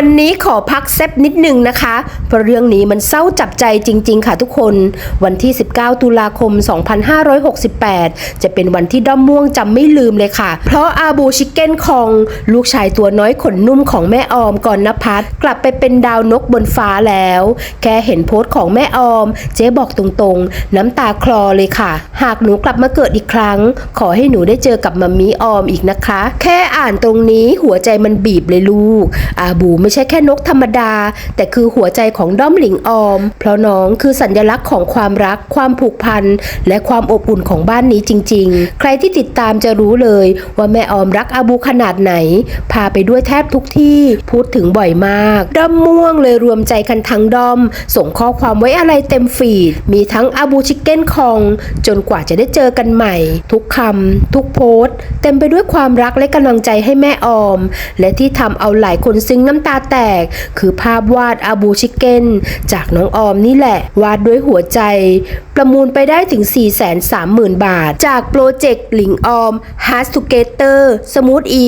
วันนี้ขอพักแซบนิดนึงนะคะ เพราะเรื่องนี้มันเศร้าจับใจจริง ๆ ค่ะทุกคน วันที่ 19 ตุลาคม 2568 จะเป็นวันที่ด้อมม่วงจำไม่ลืมเลยค่ะ เพราะอาบูชิคเก้นคอง ลูกชายตัวน้อยขนนุ่มของแม่ออมก่อนนพัฒน์กลับไปเป็นดาวนกบนฟ้าแล้ว แค่เห็นโพสต์ของแม่ออม เจ๊บอกตรงๆ น้ำตาคลอเลยค่ะ หากหนูกลับมาเกิดอีกครั้ง ขอให้หนูได้เจอกับมัมมี่ออมอีกนะคะ แค่อ่านตรงนี้หัวใจมันบีบเลยลูก อาบูไม่ใช่แค่นกธรรมดา แต่คือหัวใจของด้อมหลิงออม เพราะน้องคือสัญลักษณ์ของความรัก ความผูกพัน และความอบอุ่นของบ้านนี้จริง ๆ ใครที่ติดตามจะรู้เลยว่าแม่ออมรักอาบูขนาดไหน พาไปด้วยแทบทุกที่พูดถึงบ่อยมาก ด้อมม่วงเลยรวมใจกันทั้งด้อม ส่งข้อความไว้อะไรเต็มฟีด มีทั้งอาบูชิคเก้นคอง จนกว่าจะได้เจอกันใหม่ ทุกคำทุกโพสต์ เต็มไปด้วยความรักและกำลังใจให้แม่ออม และที่ทำเอาหลายคนซึ้งน้ำตาาแตก คือภาพวาดอาบูชิเกนจากน้องออมนี่แหละ วาดด้วยหัวใจ ประมูลไปได้ถึง 430,000 บาท จากโปรเจกต์หลิงออม h a r t Together Smooth E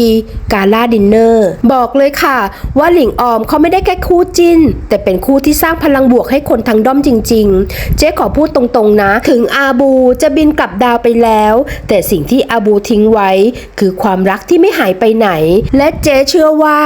กาล่าดินเนอร์บอกเลยค่ะว่าหลิงออมเขาไม่ได้แค่คู่จิ้น แต่เป็นคู่ที่สร้างพลังบวกให้คนทั้งด้อมจริง ๆ เจ๊ขอพูดตรงๆนะ ถึงอาบูจะบินกลับดาวไปแล้ว แต่สิ่งที่อาบูทิ้งไว้ คือความรักที่ไม่หายไปไหน และเจ๊เชื่อว่า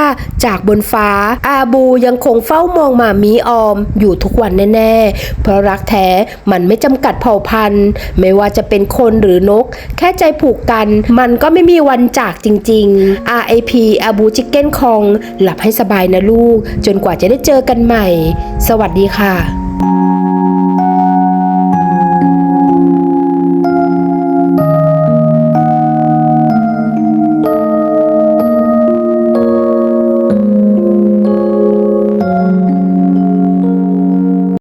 จากบนฟ้า อาบูยังคงเฝ้ามองหมามีออม อยู่ทุกวันแน่ๆ เพราะรักแท้มันไม่จำกัดเผ่าพันธุ์ ไม่ว่าจะเป็นคนหรือนก แค่ใจผูกกัน มันก็ไม่มีวันจากจริง ๆ RIP อาบูจิกเก้นคอง หลับให้สบายนะลูก จนกว่าจะได้เจอกันใหม่ สวัสดีค่ะ